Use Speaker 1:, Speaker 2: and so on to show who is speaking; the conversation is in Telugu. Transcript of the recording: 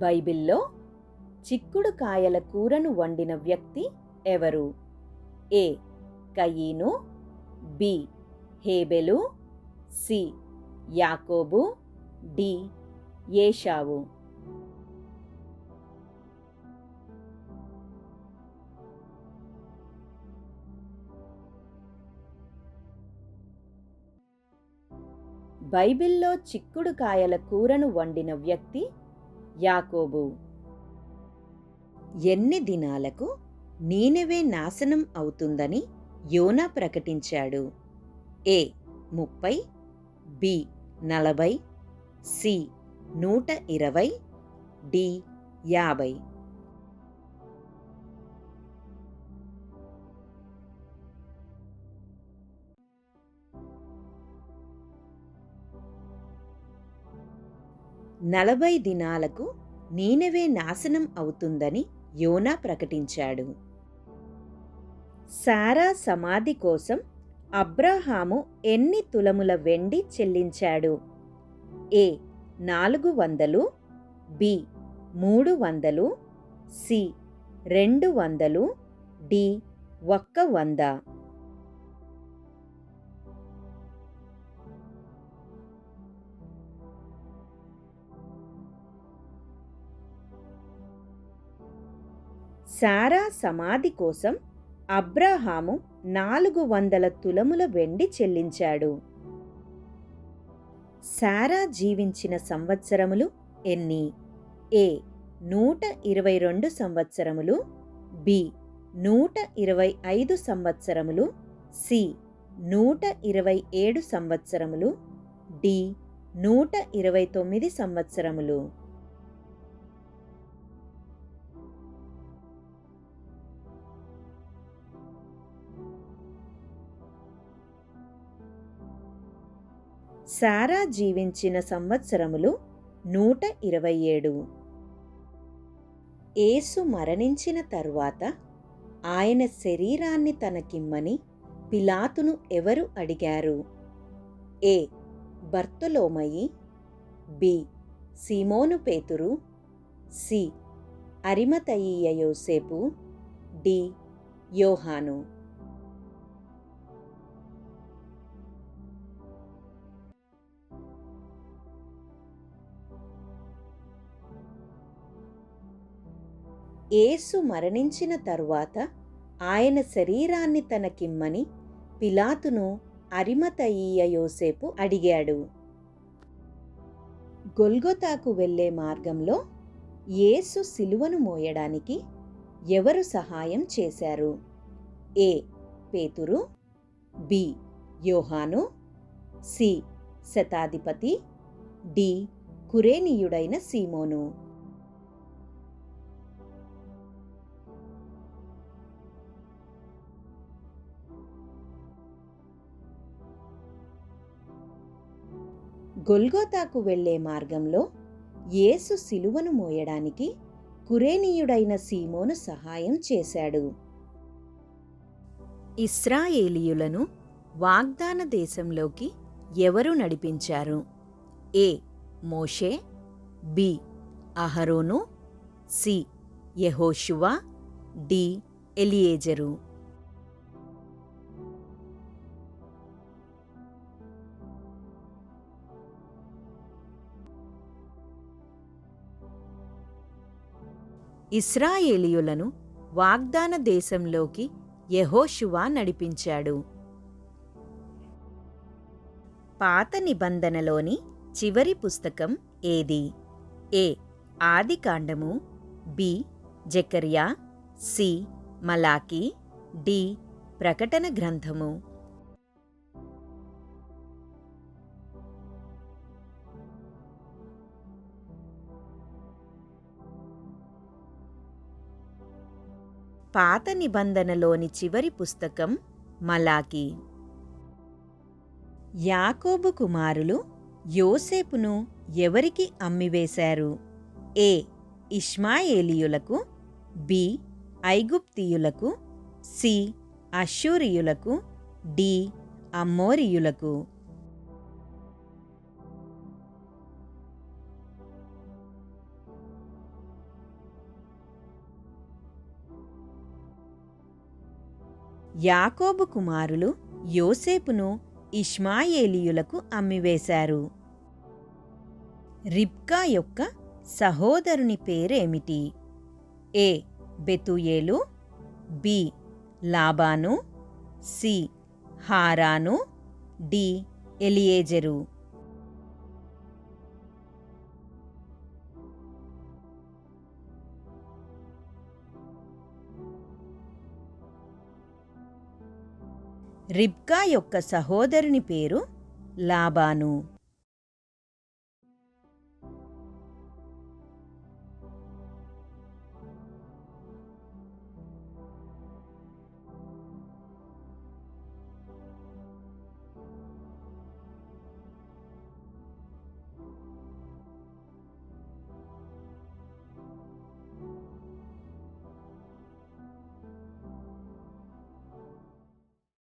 Speaker 1: బైబిల్లో చిక్కుడు కాయల కూరను వండిన వ్యక్తి ఎవరు? ఏ. కయీను. బి. హేబెలు. సి. యాకోబు. డి. ఏషావు. బైబిల్లో చిక్కుడు కాయల కూరను వండిన వ్యక్తి యాకోబు. ఎన్ని దినాలకు నీనెవే నాశనం అవుతుందని యోనా ప్రకటించాడు. ఏ ముప్పై బి నలభై సి నూట ఇరవై డి యాభై. నలభై దినాలకు నీనవే నాశనం అవుతుందని యోనా ప్రకటించాడు. సారా సమాధి కోసం అబ్రహాము ఎన్ని తులముల వెండి చెల్లించాడు? ఏ నాలుగు వందలు బి మూడు వందలు సి రెండు వందలు డి ఒక్క వంద. సారా సమాధి కోసం అబ్రహాము నాలుగు వందల తులముల వెండి చెల్లించాడు. సారా జీవించిన సంవత్సరములు ఎన్ని? ఏ. నూట ఇరవై రెండు సంవత్సరములు. బి. నూట ఇరవై ఐదు సంవత్సరములు. సి. నూట ఇరవై ఏడు సంవత్సరములు. డి. నూట ఇరవై తొమ్మిది సంవత్సరములు. సారా జీవించిన సంవత్సరములు నూట ఇరవై ఏడు. ఏసు మరణించిన తరువాత ఆయన శరీరాన్ని తనకిమ్మని పిలాతును ఎవరు అడిగారు? ఏ. బర్తులోమయి. బి. సీమోను పేతురు. సి. అరిమతయీయ యోసేపు. డి. యోహాను. ఏసు మరణించిన తరువాత ఆయన శరీరాన్ని తనకిమ్మని పిలాతును అరిమతయ్య యోసేపు అడిగాడు. గొల్గొతాకు వెళ్ళే మార్గంలో యేసు సిలువను మోయడానికి ఎవరు సహాయం చేశారు? ఏ. పేతురు. బి. యోహాను. సి. శతాధిపతి. డి. కురేనీయుడైన సీమోను. గొల్గోతాకు వెళ్ళే మార్గంలో యేసు సిలువను మోయడానికి కురేనీయుడైన సీమోను సహాయం చేశాడు. ఇస్రాయేలీయులను వాగ్దాన దేశంలోకి ఎవరు నడిపించారు? ఏ. మోషే. బి. అహరోను. సి. యెహోషువా. డి. ఎలియేజరు. ఇస్రాయేలీయులను వాగ్దాన దేశంలోకి యహోషువా నడిపించాడు. పాత నిబంధనలోని చివరి పుస్తకం ఏది? ఏ. ఆదికాండము. బి. జకర్యా. సి. మలాకి డి. ప్రకటన గ్రంథము. పాత నిబంధనలోని చివరి పుస్తకం మలాకి యాకోబు కుమారులు యోసేపును ఎవరికి అమ్మివేశారు? ఏ. ఇష్మాయేలీయులకు బి. ఐగుప్తియులకు సి. అషూరియులకు డి. అమ్మోరియులకు. యాకోబు కుమారులు యోసేపును ఇష్మాయేలీయులకు అమ్మివేశారు. రిబ్కా యొక్క సహోదరుని పేరేమిటి? ఏ. బెతుయేలు బి. లాబాను సి. హారాను డి. ఎలియేజరు. రిబ్కా యొక్క సహోదరుని పేరు లాబాను.